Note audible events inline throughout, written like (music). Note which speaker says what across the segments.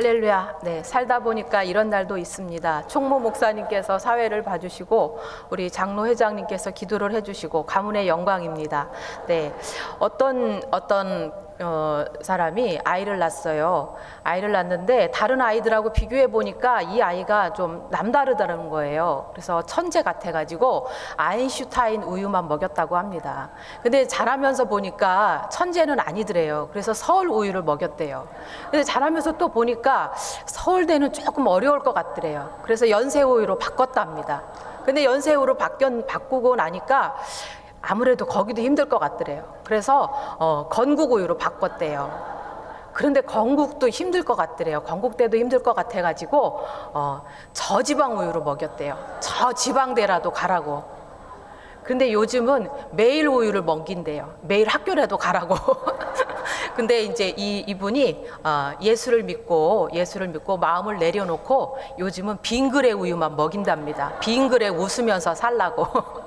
Speaker 1: 할렐루야. 네, 살다 보니까 이런 날도 있습니다. 총무 목사님께서 사회를 봐주시고 우리 장로 회장님께서 기도를 해주시고 가문의 영광입니다. 네, 어떤 어떤 어, 사람이 아이를 낳았어요. 아이를 낳았는데 다른 아이들하고 비교해 보니까 이 아이가 좀 남다르다는 거예요. 그래서 천재 같아가지고 아인슈타인 우유만 먹였다고 합니다. 근데 자라면서 보니까 천재는 아니더래요. 그래서 서울 우유를 먹였대요. 근데 자라면서 또 보니까 서울대는 조금 어려울 것 같더래요. 그래서 연세 우유로 바꿨답니다. 근데 연세 우유로 바뀌, 바꾸고 나니까 아무래도 거기도 힘들 것 같더래요. 그래서 어, 건국 우유로 바꿨대요. 그런데 건국도 힘들 것 같더래요. 건국대도 힘들 것 같아가지고 어, 저지방 우유로 먹였대요. 저지방대라도 가라고. 근데 요즘은 매일 우유를 먹인대요. 매일 학교라도 가라고. (laughs) 근데 이제 이 이분이 어, 예수를 믿고 예수를 믿고 마음을 내려놓고 요즘은 빙그레 우유만 먹인답니다. 빙그레 웃으면서 살라고. (laughs)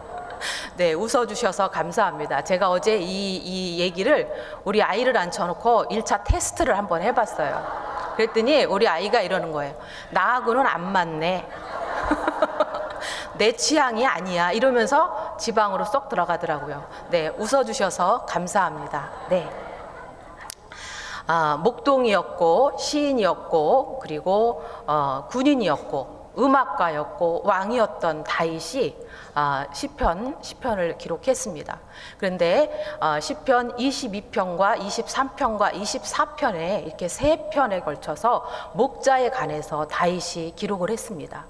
Speaker 1: 네, 웃어주셔서 감사합니다. 제가 어제 이, 이 얘기를 우리 아이를 앉혀놓고 1차 테스트를 한번 해봤어요. 그랬더니 우리 아이가 이러는 거예요. 나하고는 안 맞네. (laughs) 내 취향이 아니야. 이러면서 지방으로 쏙 들어가더라고요. 네, 웃어주셔서 감사합니다. 네. 아, 목동이었고 시인이었고 그리고 어, 군인이었고 음악가였고 왕이었던 다윗이 아, 시편 시편을 기록했습니다. 그런데 아, 시편 22편과 23편과 24편에 이렇게 세 편에 걸쳐서 목자에 관해서 다윗이 기록을 했습니다.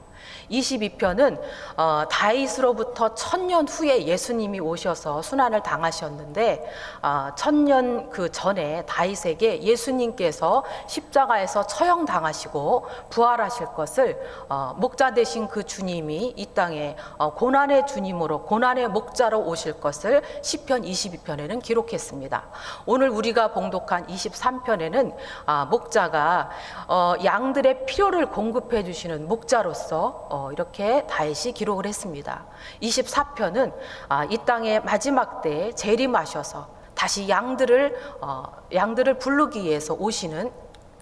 Speaker 1: 22편은 어, 다윗으로부터 천년 후에 예수님이 오셔서 순환을 당하셨는데 어, 천년 그 전에 다윗에게 예수님께서 십자가에서 처형 당하시고 부활하실 것을 어, 목자 되신 그 주님이 이 땅에 어, 고난의 주님으로 고난의 목자로 오실 것을 시편 22편에는 기록했습니다. 오늘 우리가 봉독한 23편에는 아, 목자가 어, 양들의 필요를 공급해 주시는 목자로서 어, 이렇게 다윗이 기록을 했습니다. 24편은 아, 이 땅의 마지막 때에 재림하셔서 다시 양들을 어, 양들을 부르기 위해서 오시는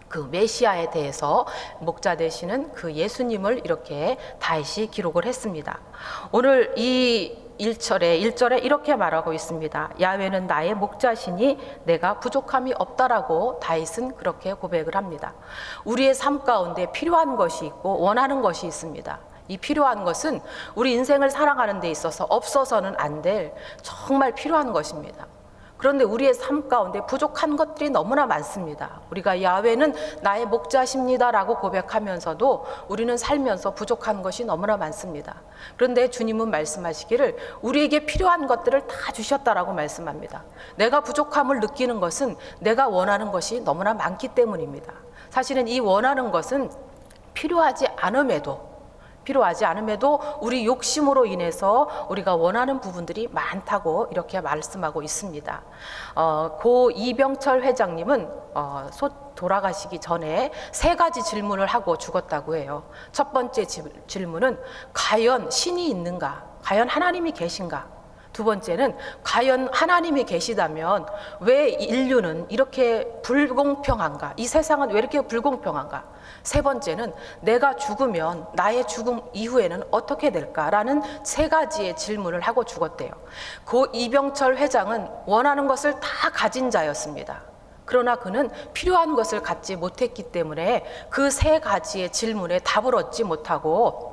Speaker 1: 그 메시아에 대해서 목자 되시는 그 예수님을 이렇게 다윗이 기록을 했습니다. 오늘 이 1절에 1절에 이렇게 말하고 있습니다. 야훼는 나의 목자시니 내가 부족함이 없다라고 다윗은 그렇게 고백을 합니다. 우리의 삶 가운데 필요한 것이 있고 원하는 것이 있습니다. 이 필요한 것은 우리 인생을 살아가는 데 있어서 없어서는 안 될 정말 필요한 것입니다. 그런데 우리의 삶 가운데 부족한 것들이 너무나 많습니다. 우리가 야훼는 나의 목자십니다라고 고백하면서도 우리는 살면서 부족한 것이 너무나 많습니다. 그런데 주님은 말씀하시기를 우리에게 필요한 것들을 다 주셨다라고 말씀합니다. 내가 부족함을 느끼는 것은 내가 원하는 것이 너무나 많기 때문입니다. 사실은 이 원하는 것은 필요하지 않음에도 필요하지 않음에도 우리 욕심으로 인해서 우리가 원하는 부분들이 많다고 이렇게 말씀하고 있습니다. 어, 고 이병철 회장님은 어, 소, 돌아가시기 전에 세 가지 질문을 하고 죽었다고 해요. 첫 번째 지- 질문은 과연 신이 있는가? 과연 하나님이 계신가? 두 번째는 과연 하나님이 계시다면 왜 인류는 이렇게 불공평한가? 이 세상은 왜 이렇게 불공평한가? 세 번째는 내가 죽으면 나의 죽음 이후에는 어떻게 될까라는 세 가지의 질문을 하고 죽었대요. 고 이병철 회장은 원하는 것을 다 가진 자였습니다. 그러나 그는 필요한 것을 갖지 못했기 때문에 그 세 가지의 질문에 답을 얻지 못하고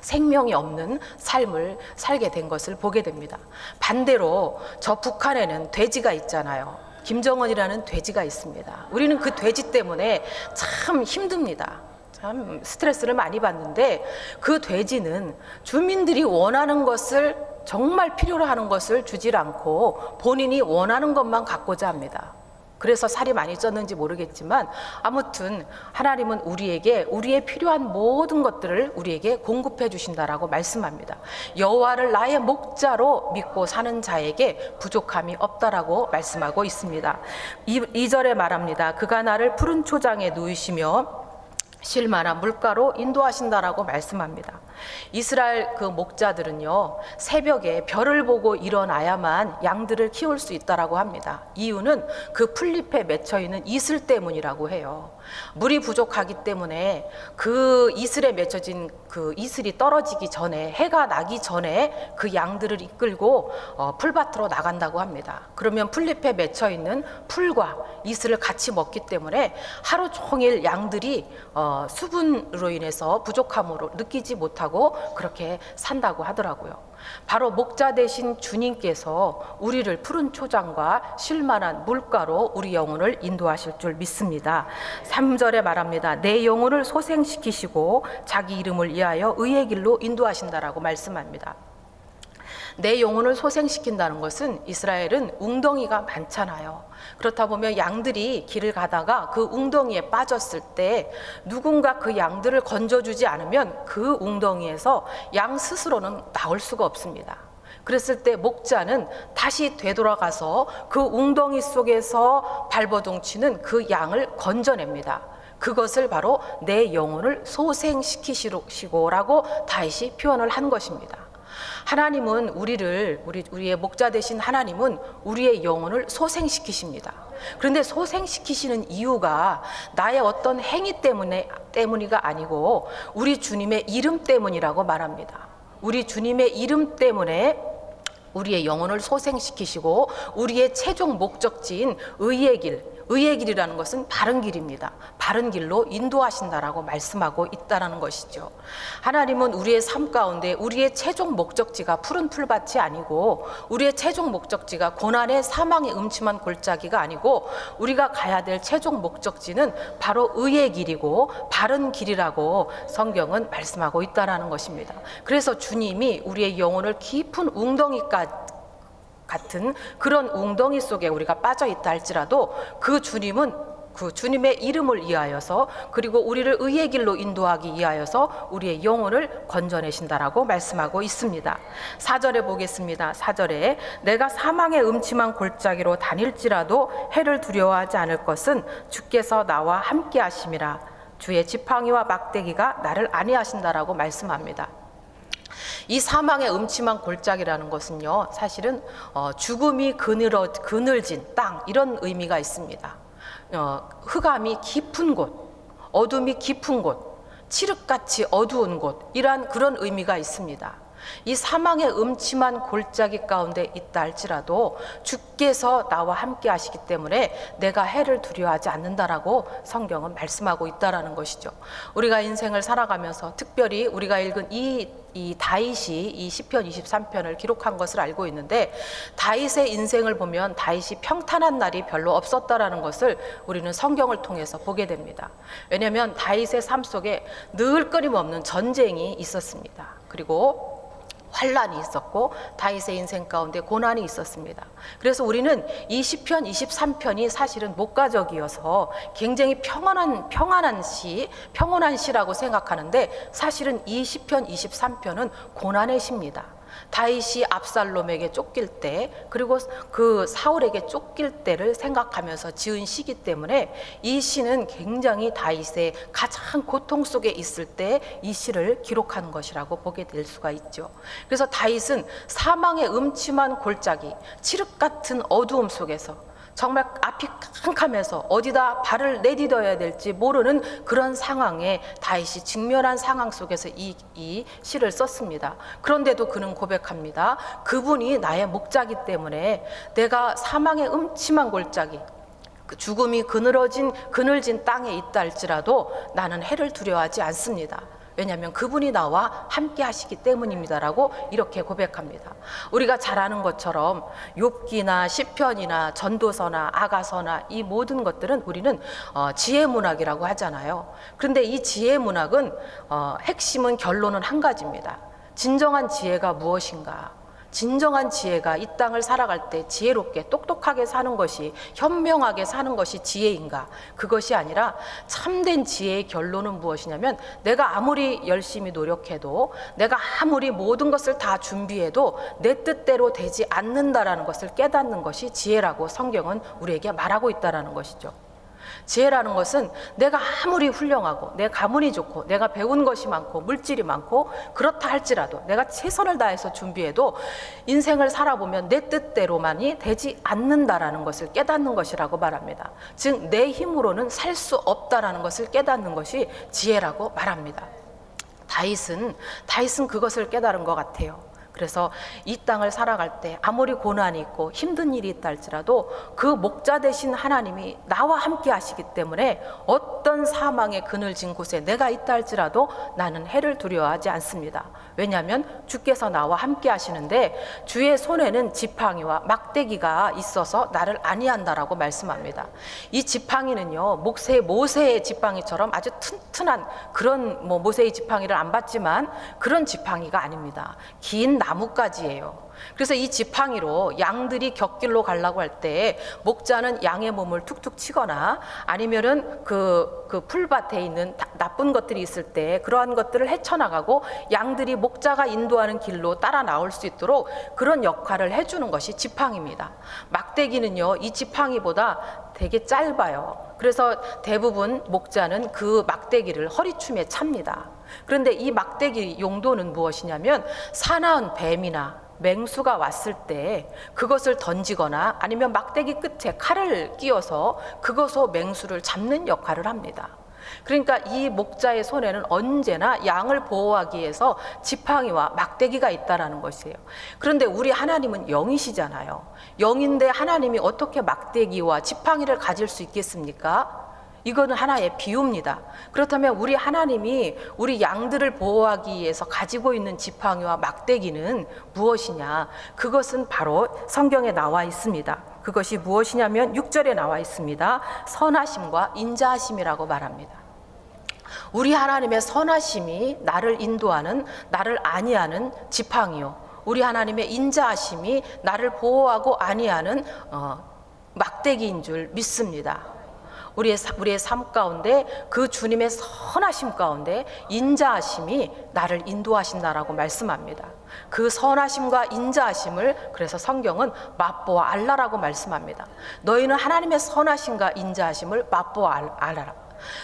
Speaker 1: 생명이 없는 삶을 살게 된 것을 보게 됩니다. 반대로 저 북한에는 돼지가 있잖아요. 김정은이라는 돼지가 있습니다. 우리는 그 돼지 때문에 참 힘듭니다. 참 스트레스를 많이 받는데 그 돼지는 주민들이 원하는 것을 정말 필요로 하는 것을 주질 않고 본인이 원하는 것만 갖고자 합니다. 그래서 살이 많이 쪘는지 모르겠지만 아무튼 하나님은 우리에게 우리의 필요한 모든 것들을 우리에게 공급해 주신다라고 말씀합니다. 여호와를 나의 목자로 믿고 사는 자에게 부족함이 없다라고 말씀하고 있습니다. 이, 2절에 말합니다. 그가 나를 푸른 초장에 누이시며 실만한 물가로 인도하신다라고 말씀합니다. 이스라엘 그 목자들은요 새벽에 별을 보고 일어나야만 양들을 키울 수 있다라고 합니다. 이유는 그 풀잎에 맺혀 있는 이슬 때문이라고 해요. 물이 부족하기 때문에 그 이슬에 맺혀진 그 이슬이 떨어지기 전에 해가 나기 전에 그 양들을 이끌고 어, 풀밭으로 나간다고 합니다. 그러면 풀잎에 맺혀 있는 풀과 이슬을 같이 먹기 때문에 하루 종일 양들이 어, 수분으로 인해서 부족함으로 느끼지 못하고 그렇게 산다고 하더라고요. 바로 목자 되신 주님께서 우리를 푸른 초장과 쉴만한 물가로 우리 영혼을 인도하실 줄 믿습니다. 3절에 말합니다. 내 영혼을 소생시키시고 자기 이름을 위하여 의의 길로 인도하신다라고 말씀합니다. 내 영혼을 소생시킨다는 것은 이스라엘은 웅덩이가 많잖아요. 그렇다 보면 양들이 길을 가다가 그 웅덩이에 빠졌을 때 누군가 그 양들을 건져주지 않으면 그 웅덩이에서 양 스스로는 나올 수가 없습니다. 그랬을 때 목자는 다시 되돌아가서 그 웅덩이 속에서 발버둥치는 그 양을 건져냅니다. 그것을 바로 내 영혼을 소생시키시고라고 다시 표현을 한 것입니다. 하나님은 우리를 우리 우리의 목자 되신 하나님은 우리의 영혼을 소생시키십니다. 그런데 소생시키시는 이유가 나의 어떤 행위 때문에 때문이가 아니고 우리 주님의 이름 때문이라고 말합니다. 우리 주님의 이름 때문에 우리의 영혼을 소생시키시고 우리의 최종 목적지인 의의 길, 의의 길이라는 것은 바른 길입니다. 바른 길로 인도하신다라고 말씀하고 있다라는 것이죠. 하나님은 우리의 삶 가운데 우리의 최종 목적지가 푸른 풀밭이 아니고 우리의 최종 목적지가 고난의 사망의 음침한 골짜기가 아니고 우리가 가야 될 최종 목적지는 바로 의의 길이고 바른 길이라고 성경은 말씀하고 있다라는 것입니다. 그래서 주님이 우리의 영혼을 깊은 웅덩이까지 같은 그런 웅덩이 속에 우리가 빠져 있다 할지라도 그 주님은 그 주님의 이름을 위하여서 그리고 우리를 의의 길로 인도하기 위하여서 우리의 영혼을 건져내신다라고 말씀하고 있습니다. 사절에 보겠습니다. 사절에 내가 사망의 음침한 골짜기로 다닐지라도 해를 두려워하지 않을 것은 주께서 나와 함께 하심이라 주의 지팡이와 막대기가 나를 안위하신다라고 말씀합니다. 이 사망의 음침한 골짜기라는 것은요, 사실은 어, 죽음이 그늘어, 그늘진 땅 이런 의미가 있습니다. 어, 흑암이 깊은 곳, 어둠이 깊은 곳, 칠흑같이 어두운 곳 이러한 그런 의미가 있습니다. 이 사망의 음침한 골짜기 가운데 있다 할지라도 주께서 나와 함께 하시기 때문에 내가 해를 두려워하지 않는다라고 성경은 말씀하고 있다라는 것이죠. 우리가 인생을 살아가면서 특별히 우리가 읽은 이, 이 다윗이 이 시편 23편을 기록한 것을 알고 있는데 다윗의 인생을 보면 다윗이 평탄한 날이 별로 없었다라는 것을 우리는 성경을 통해서 보게 됩니다. 왜냐하면 다윗의 삶 속에 늘 끊임없는 전쟁이 있었습니다. 그리고 환란이 있었고 다윗의 인생 가운데 고난이 있었습니다. 그래서 우리는 이 시편 23편이 사실은 목가적이어서 굉장히 평안한 평안한 시, 평온한 시라고 생각하는데 사실은 이 시편 23편은 고난의 시입니다. 다윗이 압살롬에게 쫓길 때 그리고 그 사울에게 쫓길 때를 생각하면서 지은 시기 때문에 이 시는 굉장히 다윗의 가장 고통 속에 있을 때 이 시를 기록하는 것이라고 보게 될 수가 있죠. 그래서 다윗은 사망의 음침한 골짜기, 칠흑 같은 어두움 속에서 정말 앞이 캄캄해서 어디다 발을 내디뎌야 될지 모르는 그런 상황에 다윗이 직면한 상황 속에서 이, 이 시를 썼습니다. 그런데도 그는 고백합니다. 그분이 나의 목자기 때문에 내가 사망의 음침한 골짜기, 그 죽음이 그늘어진 그늘진 땅에 있다 할지라도 나는 해를 두려워하지 않습니다. 왜냐하면 그분이 나와 함께 하시기 때문입니다라고 이렇게 고백합니다. 우리가 잘 아는 것처럼 욥기나 시편이나 전도서나 아가서나 이 모든 것들은 우리는 어, 지혜 문학이라고 하잖아요. 그런데 이 지혜 문학은 어, 핵심은 결론은 한 가지입니다. 진정한 지혜가 무엇인가? 진정한 지혜가 이 땅을 살아갈 때 지혜롭게 똑똑하게 사는 것이 현명하게 사는 것이 지혜인가? 그것이 아니라 참된 지혜의 결론은 무엇이냐면 내가 아무리 열심히 노력해도 내가 아무리 모든 것을 다 준비해도 내 뜻대로 되지 않는다라는 것을 깨닫는 것이 지혜라고 성경은 우리에게 말하고 있다라는 것이죠. 지혜라는 것은 내가 아무리 훌륭하고 내 가문이 좋고 내가 배운 것이 많고 물질이 많고 그렇다 할지라도 내가 최선을 다해서 준비해도 인생을 살아보면 내 뜻대로만이 되지 않는다라는 것을 깨닫는 것이라고 말합니다. 즉 내 힘으로는 살 수 없다라는 것을 깨닫는 것이 지혜라고 말합니다. 다윗은 다윗은 그것을 깨달은 것 같아요. 그래서 이 땅을 살아갈 때 아무리 고난이 있고 힘든 일이 있다 할지라도 그 목자 되신 하나님이 나와 함께 하시기 때문에 어떤 사망의 그늘진 곳에 내가 있다 할지라도 나는 해를 두려워하지 않습니다. 왜냐하면 주께서 나와 함께 하시는데 주의 손에는 지팡이와 막대기가 있어서 나를 아니한다라고 말씀합니다. 이 지팡이는요 목세 모세의 지팡이처럼 아주 튼튼한 그런 뭐 모세의 지팡이를 안 받지만 그런 지팡이가 아닙니다. 긴 나뭇가지예요. 그래서 이 지팡이로 양들이 곁길로 가려고 할 때 목자는 양의 몸을 툭툭 치거나 아니면은 그, 그 풀밭에 있는 다- 나쁜 것들이 있을 때 그러한 것들을 헤쳐나가고 양들이 목자가 인도하는 길로 따라 나올 수 있도록 그런 역할을 해주는 것이 지팡이입니다. 막대기는요, 이 지팡이보다 되게 짧아요. 그래서 대부분 목자는 그 막대기를 허리춤에 찹니다. 그런데 이 막대기 용도는 무엇이냐면 사나운 뱀이나 맹수가 왔을 때 그것을 던지거나 아니면 막대기 끝에 칼을 끼워서 그것으로 맹수를 잡는 역할을 합니다. 그러니까 이 목자의 손에는 언제나 양을 보호하기 위해서 지팡이와 막대기가 있다라는 것이에요. 그런데 우리 하나님은 영이시잖아요. 영인데 하나님이 어떻게 막대기와 지팡이를 가질 수 있겠습니까? 이거는 하나의 비유입니다. 그렇다면 우리 하나님이 우리 양들을 보호하기 위해서 가지고 있는 지팡이와 막대기는 무엇이냐? 그것은 바로 성경에 나와 있습니다. 그것이 무엇이냐면 6절에 나와 있습니다. 선하심과 인자하심이라고 말합니다. 우리 하나님의 선하심이 나를 인도하는 나를 아니하는 지팡이요. 우리 하나님의 인자하심이 나를 보호하고 아니하는 어, 막대기인 줄 믿습니다. 우리의 사- 우리의 삶 가운데 그 주님의 선하심 가운데 인자하심이 나를 인도하신다라고 말씀합니다. 그 선하심과 인자하심을 그래서 성경은 맛보아 알라라고 말씀합니다. 너희는 하나님의 선하심과 인자하심을 맛보아 알- 알아라.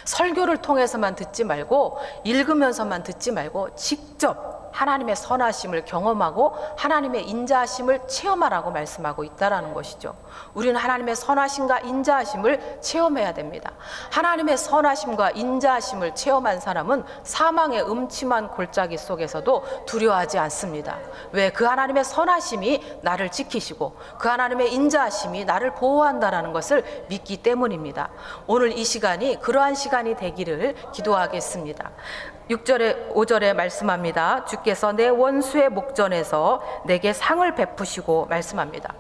Speaker 1: 설교를 통해서만 듣지 말고 읽으면서만 듣지 말고 직접 하나님의 선하심을 경험하고 하나님의 인자하심을 체험하라고 말씀하고 있다라는 것이죠. 우리는 하나님의 선하심과 인자하심을 체험해야 됩니다. 하나님의 선하심과 인자하심을 체험한 사람은 사망의 음침한 골짜기 속에서도 두려워하지 않습니다. 왜? 그 하나님의 선하심이 나를 지키시고 그 하나님의 인자하심이 나를 보호한다라는 것을 믿기 때문입니다. 오늘 이 시간이 그러한 시간이 되기를 기도하겠습니다. 6절에 5절에 말씀합니다. 주께서 내 원수의 목전에서 내게 상을 베푸시고 말씀합니다.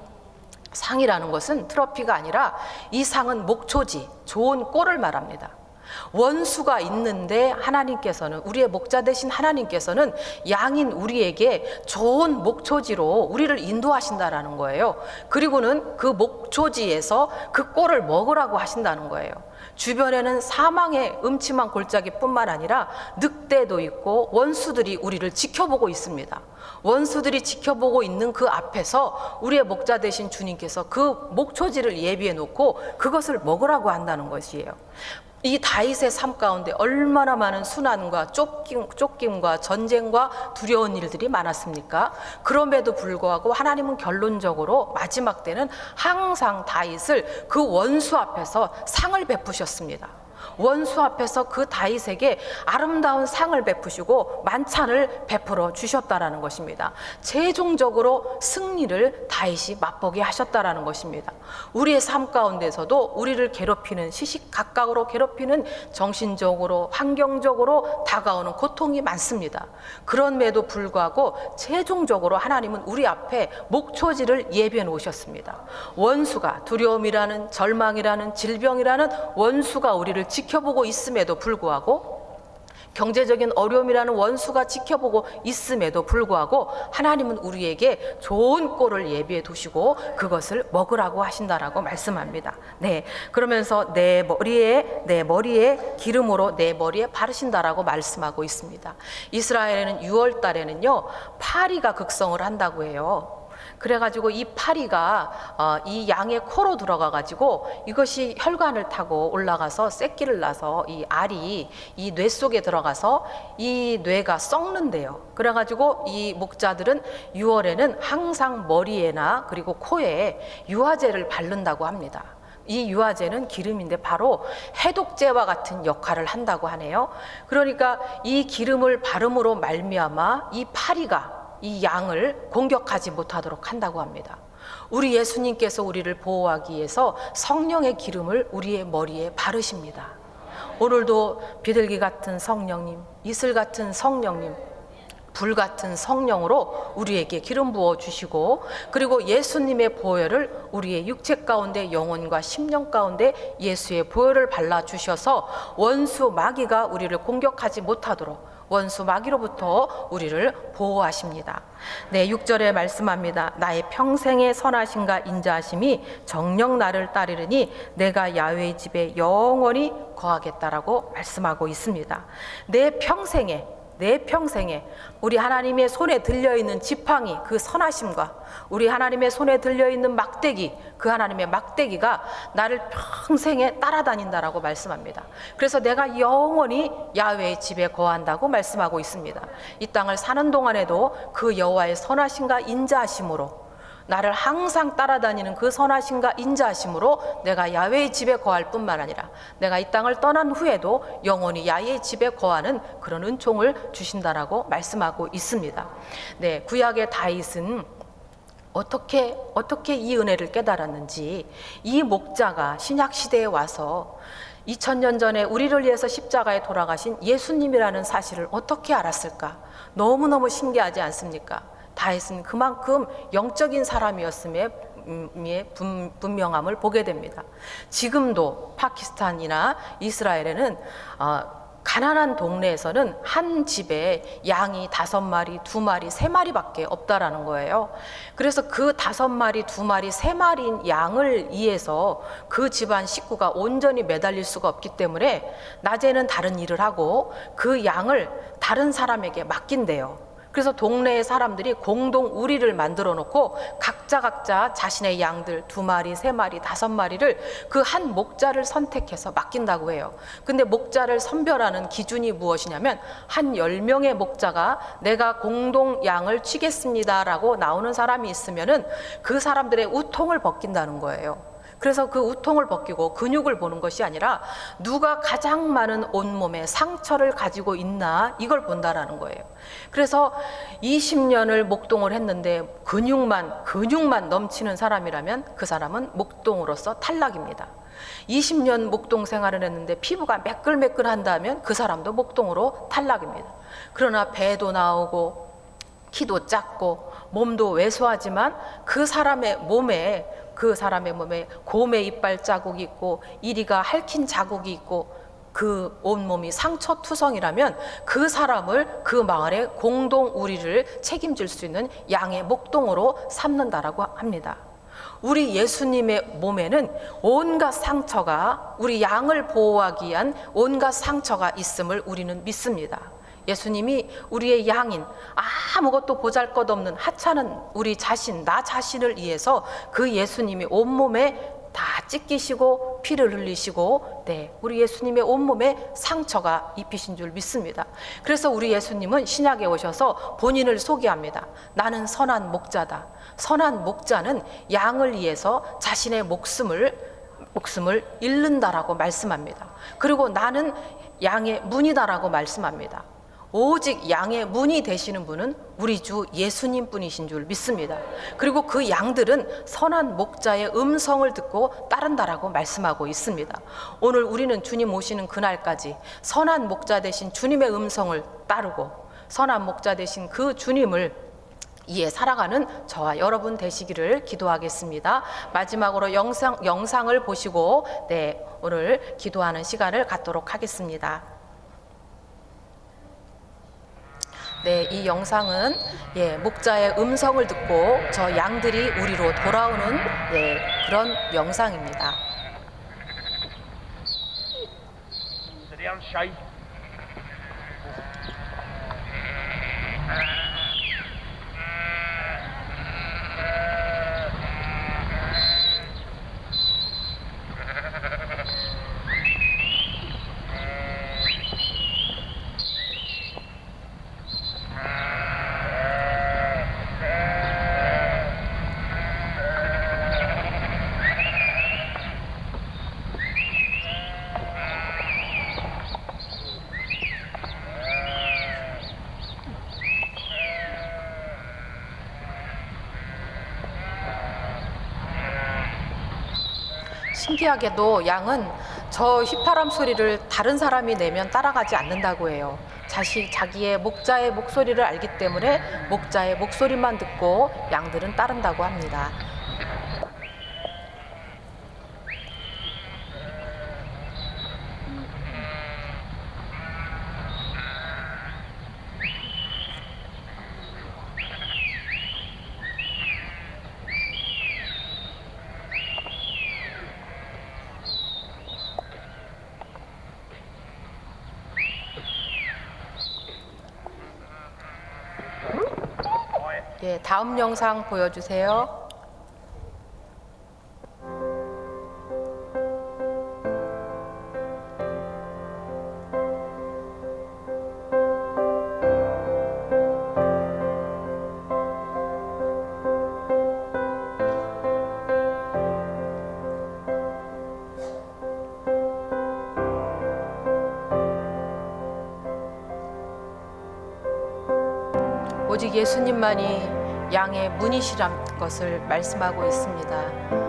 Speaker 1: 상이라는 것은 트로피가 아니라 이 상은 목초지, 좋은 꼴을 말합니다. 원수가 있는데 하나님께서는 우리의 목자 되신 하나님께서는 양인 우리에게 좋은 목초지로 우리를 인도하신다라는 거예요. 그리고는 그 목초지에서 그 꼴을 먹으라고 하신다는 거예요. 주변에는 사망의 음침한 골짜기뿐만 아니라 늑대도 있고 원수들이 우리를 지켜보고 있습니다. 원수들이 지켜보고 있는 그 앞에서 우리의 목자 되신 주님께서 그 목초지를 예비해 놓고 그것을 먹으라고 한다는 것이에요. 이 다윗의 삶 가운데 얼마나 많은 순환과 쫓김, 쫓김과 전쟁과 두려운 일들이 많았습니까? 그럼에도 불구하고 하나님은 결론적으로 마지막 때는 항상 다윗을 그 원수 앞에서 상을 베푸셨습니다. 원수 앞에서 그 다윗에게 아름다운 상을 베푸시고 만찬을 베풀어 주셨다라는 것입니다. 최종적으로 승리를 다윗이 맛보게 하셨다라는 것입니다. 우리의 삶 가운데서도 우리를 괴롭히는 시시각각으로 괴롭히는 정신적으로 환경적으로 다가오는 고통이 많습니다. 그럼에도 불구하고 최종적으로 하나님은 우리 앞에 목초지를 예비해 놓으셨습니다. 원수가 두려움이라는 절망이라는 질병이라는 원수가 우리를 지 켜보고 있음에도 불구하고 경제적인 어려움이라는 원수가 지켜보고 있음에도 불구하고 하나님은 우리에게 좋은 꼴을 예비해 두시고 그것을 먹으라고 하신다라고 말씀합니다. 네. 그러면서 내 머리에 내 머리에 기름으로 내 머리에 바르신다라고 말씀하고 있습니다. 이스라엘에는 6월 달에는요. 파리가 극성을 한다고 해요. 그래가지고 이 파리가 어, 이 양의 코로 들어가가지고 이것이 혈관을 타고 올라가서 새끼를 낳아서 이 알이 이 뇌 속에 들어가서 이 뇌가 썩는데요. 그래가지고 이 목자들은 6월에는 항상 머리에나 그리고 코에 유화제를 바른다고 합니다. 이 유화제는 기름인데 바로 해독제와 같은 역할을 한다고 하네요. 그러니까 이 기름을 바름으로 말미암아 이 파리가 이 양을 공격하지 못하도록 한다고 합니다. 우리 예수님께서 우리를 보호하기 위해서 성령의 기름을 우리의 머리에 바르십니다. 오늘도 비둘기 같은 성령님, 이슬 같은 성령님, 불 같은 성령으로 우리에게 기름 부어 주시고 그리고 예수님의 보혈을 우리의 육체 가운데 영혼과 심령 가운데 예수의 보혈을 발라 주셔서 원수 마귀가 우리를 공격하지 못하도록 원수 마귀로부터 우리를 보호하십니다. 네, 6절에 말씀합니다. 나의 평생의 선하심과 인자하심이 정령 나를 따르리니 내가 야훼의 집에 영원히 거하겠다라고 말씀하고 있습니다. 내 평생에 내 평생에 우리 하나님의 손에 들려 있는 지팡이 그 선하심과 우리 하나님의 손에 들려 있는 막대기 그 하나님의 막대기가 나를 평생에 따라다닌다라고 말씀합니다. 그래서 내가 영원히 야훼의 집에 거한다고 말씀하고 있습니다. 이 땅을 사는 동안에도 그 여호와의 선하심과 인자하심으로 나를 항상 따라다니는 그 선하심과 인자하심으로 내가 야훼의 집에 거할 뿐만 아니라 내가 이 땅을 떠난 후에도 영원히 야훼의 집에 거하는 그런 은총을 주신다라고 말씀하고 있습니다. 네, 구약의 다윗은 어떻게 어떻게 이 은혜를 깨달았는지 이 목자가 신약 시대에 와서 2000년 전에 우리를 위해서 십자가에 돌아가신 예수님이라는 사실을 어떻게 알았을까? 너무너무 신기하지 않습니까? 다윗은 그만큼 영적인 사람이었음에 의 분명함을 보게 됩니다. 지금도 파키스탄이나 이스라엘에는 어, 가난한 동네에서는 한 집에 양이 다섯 마리, 두 마리, 세 마리밖에 없다라는 거예요. 그래서 그 다섯 마리, 두 마리, 세 마리인 양을 위해서 그 집안 식구가 온전히 매달릴 수가 없기 때문에 낮에는 다른 일을 하고 그 양을 다른 사람에게 맡긴대요. 그래서 동네의 사람들이 공동 우리를 만들어 놓고 각자 각자 자신의 양들 두 마리, 세 마리, 다섯 마리를 그 한 목자를 선택해서 맡긴다고 해요. 근데 목자를 선별하는 기준이 무엇이냐면 한 열명의 목자가 내가 공동 양을 치겠습니다라고 나오는 사람이 있으면은 그 사람들의 우통을 벗긴다는 거예요. 그래서 그 우통을 벗기고 근육을 보는 것이 아니라 누가 가장 많은 온몸에 상처를 가지고 있나 이걸 본다라는 거예요. 그래서 20년을 목동을 했는데 근육만 근육만 넘치는 사람이라면 그 사람은 목동으로서 탈락입니다. 20년 목동 생활을 했는데 피부가 매끌매끌 한다면 그 사람도 목동으로 탈락입니다. 그러나 배도 나오고 키도 작고 몸도 왜소하지만 그 사람의 몸에 그 사람의 몸에 곰의 이빨 자국이 있고 이리가 핥힌 자국이 있고 그 온몸이 상처 투성이라면 그 사람을 그 마을의 공동 우리를 책임질 수 있는 양의 목동으로 삼는다라고 합니다. 우리 예수님의 몸에는 온갖 상처가 우리 양을 보호하기 위한 온갖 상처가 있음을 우리는 믿습니다. 예수님이 우리의 양인 아무것도 보잘 것 없는 하찮은 우리 자신 나 자신을 위해서 그 예수님이 온몸에 다 찢기시고 피를 흘리시고 네 우리 예수님의 온몸에 상처가 입히신 줄 믿습니다. 그래서 우리 예수님은 신약에 오셔서 본인을 소개합니다. 나는 선한 목자다. 선한 목자는 양을 위해서 자신의 목숨을 목숨을 잃는다라고 말씀합니다. 그리고 나는 양의 문이다라고 말씀합니다. 오직 양의 문이 되시는 분은 우리 주 예수님 뿐이신 줄 믿습니다. 그리고 그 양들은 선한 목자의 음성을 듣고 따른다라고 말씀하고 있습니다. 오늘 우리는 주님 오시는 그날까지 선한 목자 되신 주님의 음성을 따르고 선한 목자 되신 그 주님을 이에 살아가는 저와 여러분 되시기를 기도하겠습니다. 마지막으로 영상, 영상을 보시고 네, 오늘 기도하는 시간을 갖도록 하겠습니다. 네, 이 영상은 예, 목자의 음성을 듣고 저 양들이 우리로 돌아오는 예, 그런 영상입니다. 신기하게도 양은 저 휘파람 소리를 다른 사람이 내면 따라가지 않는다고 해요. 자시 자기의 목자의 목소리를 알기 때문에 목자의 목소리만 듣고 양들은 따른다고 합니다. 예, 다음 영상 보여주세요. 예수님만이 양의 문이시란 것을 말씀하고 있습니다.